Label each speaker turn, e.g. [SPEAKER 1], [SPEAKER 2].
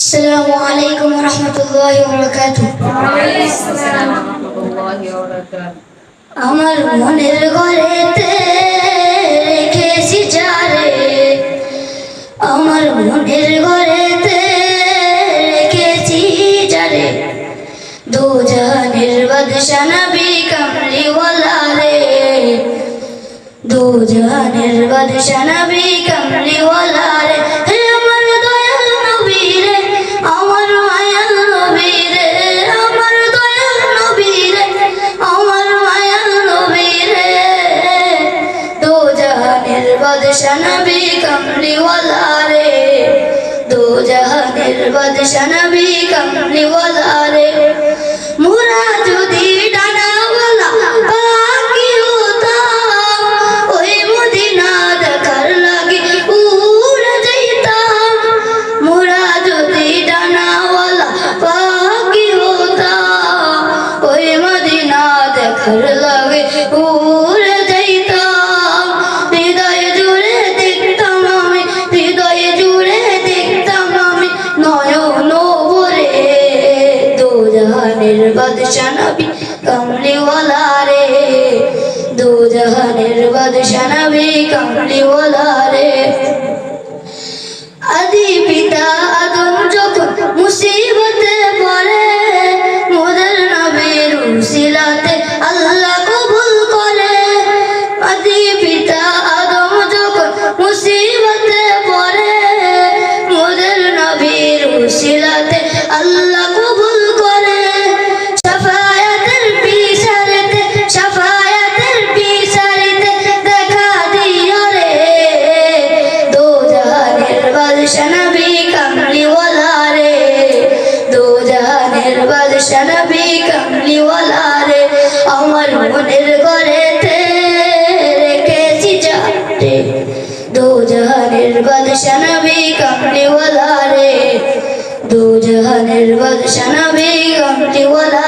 [SPEAKER 1] السلام عليكم ورحمة الله وبركاته আমার মনের ঘরেতে রেখেছি যারে আমার মনের ঘরেতে রেখেছি যারে দু জাহানের বাদশা নবী কামলিওয়ালা রে দু জাহানের বাদশা নবী বাদশা নবী কামলিওয়ালা রে দু জাহানের বাদশা নবী কামলিওয়ালা রে মোরা যদি ডানাওয়ালা পাখি হতাম ওই মদিনা দেখার লাগে উড়ে যাইতাম। মোরা যদি ডানাওয়ালা বাদশা নবী কমলিওয়ালা আদি পিতা আদম যখন মুসিবতে পড়ে, মোদের নবীর উসিলাতে আল্লাহ কবুল করে। আদি পিতা আদম যখন মুসিবতে পড়ে, মোদের নবীর উসিলাতে বাদশা নবী কামলিওয়ালা রে আমার মনের ঘরেতে রেখেছি যাতে দু জাহানের বাদশা নবী কামলিওয়ালা রে দু জাহানের বাদশা নবী কামলিওয়ালা